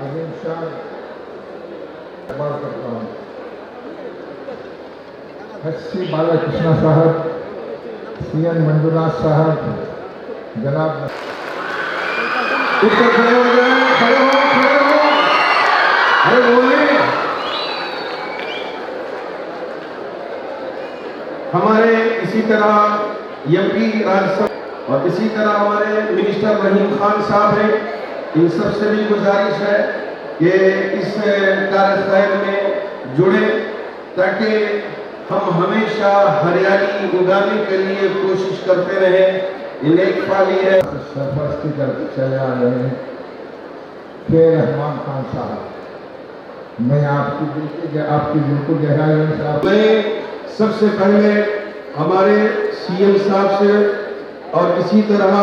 اہمشہ ادا کرتا ہوں ایس بالا کرشنا صاحب سی این منجوناتھ صاحب جناب ہمارے اسی طرح یم پی راج سبھا اور اسی طرح ہمارے منسٹر رحیم خان صاحب ہیں۔ ان سب سے بھی گزارش ہے کہ اس خیر میں جڑے تاکہ ہم ہمیشہ ہریالی اگانے کے لیے کوشش کرتے رہے یہ نیک پالی ہے۔ سرپرستی کر چلے آ رہے ہیں۔ کہ رحمان خان صاحب میں آپ کی دل کے آپ کی دل کو گہرائی صاحب۔ میں سب سے پہلے ہمارے سی ایم صاحب سے اور اسی طرح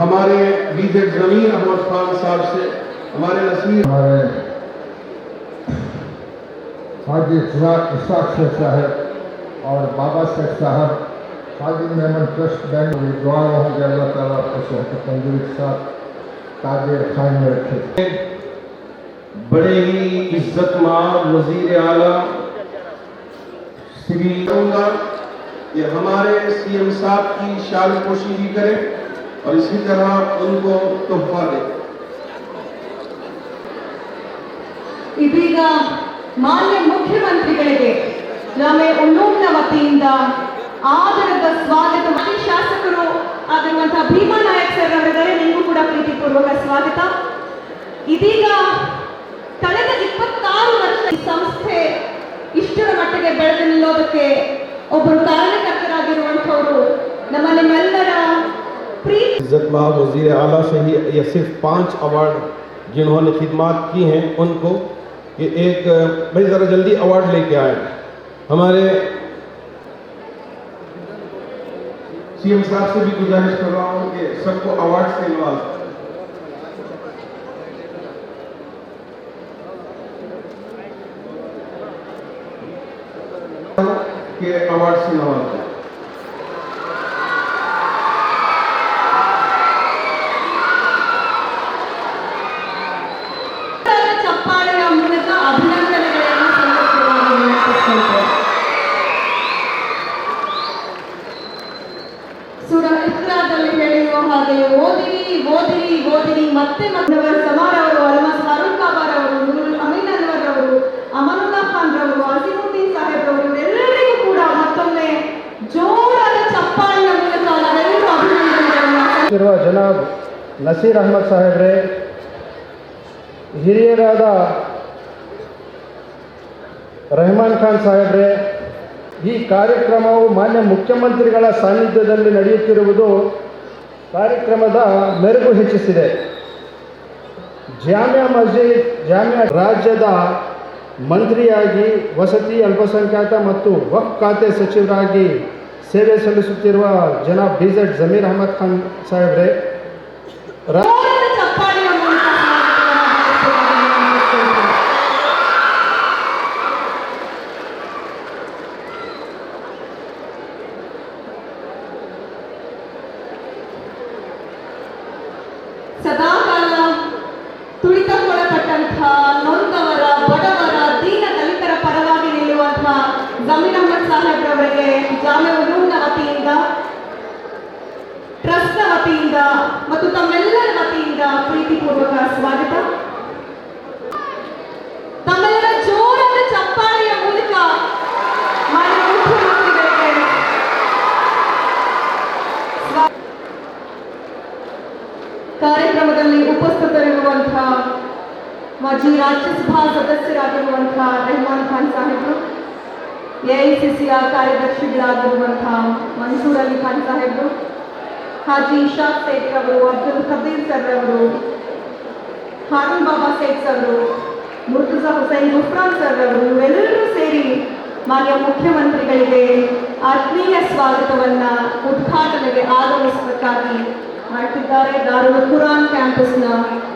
ہمارے ویزٹ زمین احمد خان صاحب سے ہمارے نصیر ہمارے حاجی اسحاق شیخ صاحب اور بابا شیخ صاحب حاجی محمد ٹرسٹ بینک میں دعائیں ہوں کہ اللہ تعالیٰ آپ کو صحت تندوری کے ساتھ تاجر خائم میں رکھے۔ بڑے ہی عزت مار وزیر اعلیٰ سری گا کہ ہمارے سی ایم صاحب کی شال کوشی بھی کریں۔ और इसी तरह उनको तोहफा दें ಇದೀಗ ಮಾನ್ಯ ಮುಖ್ಯಮಂತ್ರಿಗಳಿಗೆ ಜಾಮೆ ಉಲ್ಲೂಮ್ನ ವತಿಯಿಂದ ಆದರದ ಸ್ವಾಗತ ಮಾಜಿ ಶಾಸಕರು ಆಗಿರುವಂತಹ ಭೀಮಾ ನಾಯಕ್ ಸರ್ ಅವರಿದ್ದಾರೆ ನಿಮಗೂ ಕೂಡ ಪ್ರೀತಿಪೂರ್ವಕ ಸ್ವಾಗತ ಇದೀಗ ಕಳೆದ ಇಪ್ಪತ್ತಾರು ವರ್ಷ ಈ ಸಂಸ್ಥೆ ಇಷ್ಟರ ಮಟ್ಟಿಗೆ ಬೆಳೆದು ನಿಲ್ಲೋದಕ್ಕೆ ಒಬ್ಬರು ಕಾರಣಕರ್ತರಾಗಿರುವಂಥವರು ನಮ್ಮ ನಿಮ್ಮೆಲ್ಲರ عزت ماہ وزیر اعلیٰ سے ہی یہ صرف پانچ ایوارڈ جنہوں نے خدمات کی ہیں، ان کو یہ ایک بھائی ذرا جلدی ایوارڈ لے کے آئے۔ ہمارے سی ایم صاحب سے بھی گزارش کر رہا ہوں کہ سب کو ایوارڈ سے نواز کہ ایوارڈ سے نواز ಹಾಗೆ ಓದಿರಿ ಓದಿರಿ ಓದಿರಿ ಮತ್ತೆ ಮತ್ತವರ ಸಮಾರ ಅವರು ಅಲ್ಮಸ್ ಫಾರೂಕ್ ಕಾಬಾರ್ ಅವರು, ನೂರುಲ್ ಅಮೀನ್ ಅನ್ವರ್ ಅವರು ಅಮನುಲ್ಲಾ ಖಾನ್ ರವರು ಅಸಿಮುದ್ದೀನ್ ಸಾಹೇಬ್ ಅವರು ಎಲ್ಲರಿಗೂ ಕೂಡ ಮತ್ತೊಮ್ಮೆ ಜೋರಾದ ಚಪ್ಪಾಳಿನ ಮೂಲಕ ನಾವೆಲ್ಲರೂ ಸಲ್ಲಿಸುತ್ತೇವೆ. ಜನಾಬ್ ನಸೀರ್ ಅಹಮದ್ ಸಾಹೇಬ್ರೆ, ಹಿರಿಯರಾದ ರೆಹಮಾನ್ ಖಾನ್ ಸಾಹೇಬ್ರೆ, ಈ ಕಾರ್ಯಕ್ರಮವು ಮಾನ್ಯ ಮುಖ್ಯಮಂತ್ರಿಗಳ ಸಾನ್ನಿಧ್ಯದಲ್ಲಿ ನಡೆಯುತ್ತಿರುವುದು ಕಾರ್ಯಕ್ರಮದ ಮೆರುಗು ಹೆಚ್ಚಿಸಿದೆ. ಜಾಮಿಯಾ ಮಸ್ಜಿದ್, ಜಾಮಿಯಾ ರಾಜ್ಯದ ಮಂತ್ರಿಯಾಗಿ, ವಸತಿ ಅಲ್ಪಸಂಖ್ಯಾತ ಮತ್ತು ವಕ್ ಖಾತೆ ಸಚಿವರಾಗಿ ಸೇವೆ ಸಲ್ಲಿಸುತ್ತಿರುವ ಜನಾಬ್ ಬಿ ಜಮೀರ್ ಅಹಮದ್ ಖಾನ್ ಸಾಹೇಬ್ರೆ ರಾ- ಜೋರಾದ ಚಪ್ಪಾಳೆಯ ಮೂಲಕ ಸ್ವಾಗತವನ್ನು ಬಯಸುವುದಾಗಿ ವಿನಂತಿಸುತ್ತೇನೆ. ಸದಾಕಾಲ ತುಳಿತಕ್ಕೊಳಪಟ್ಟಂತಹ ನೊಂದವರ, ಬಡವರ, ದೀನ ದಲಿತರ ಪರವಾಗಿ ನಿಲ್ಲುವಂತಹ ಜಮೀನ್ ಅಹಮದ್ ಸಾಹೇಬ್ರವರಿಗೆ ಜಾಮೆ ಉಲೂಮ್ನ ವತಿಯಿಂದ, ಟ್ರಸ್ಟ್ನ ವತಿಯಿಂದ ಮತ್ತು ತಮ್ಮೆಲ್ಲರ ವತಿಯಿಂದ ಪ್ರೀತಿಪೂರ್ವಕ ಸ್ವಾಗತ ತಮ್ಮೆಲ್ಲರ ಜೋರಾದ ಚಪ್ಪಾಳೆಯ ಮೂಲಕ ಮಾನ್ಯ ಮುಖ್ಯಮಂತ್ರಿಗಳಿಗೆ ಸ್ವಾ- ಕಾರ್ಯಕ್ರಮದಲ್ಲಿ ಉಪಸ್ಥಿತರಿರುವಂತಹ ಮಾಜಿ ರಾಜ್ಯಸಭಾ ಸದಸ್ಯರಾಗಿರುವಂತಹ ರೆಹಮಾನ್ ಖಾನ್ ಸಾಹೇಬರು, ಎಐಸಿಸಿಯ ಕಾರ್ಯದರ್ಶಿಗಳಾಗಿರುವಂತಹ ಮನ್ಸೂರ್ ಅಲಿ ಖಾನ್ ಸಾಹೇಬರು, ಹಾಜಿ ಇಶಾ ಸೇಠ್ ಅವರು, ಅಬ್ದುಲ್ ಖಬೀರ್ ಸರ್ ಅವರು ಹಾರೂನ್ ಬಾಬಾ ಸೇಠ್ ಅವರು, ಮುರ್ತುಜಾ ಹುಸೈನ್ ಗುಫ್ರಾನ್ ಸರ್ ಅವರು ಇವೆಲ್ಲರೂ ಸೇರಿ ಮಾನ್ಯ ಮುಖ್ಯಮಂತ್ರಿಗಳಿಗೆ ಆತ್ಮೀಯ ಸ್ವಾಗತವನ್ನ ಉದ್ಘಾಟನೆಗೆ ಆಗಮಿಸಬೇಕಾಗಿ ಮಾಡ್ತಿದ್ದಾರೆ ದಾರುಲ್ ಕುರಾನ್ ಕ್ಯಾಂಪಸ್ನ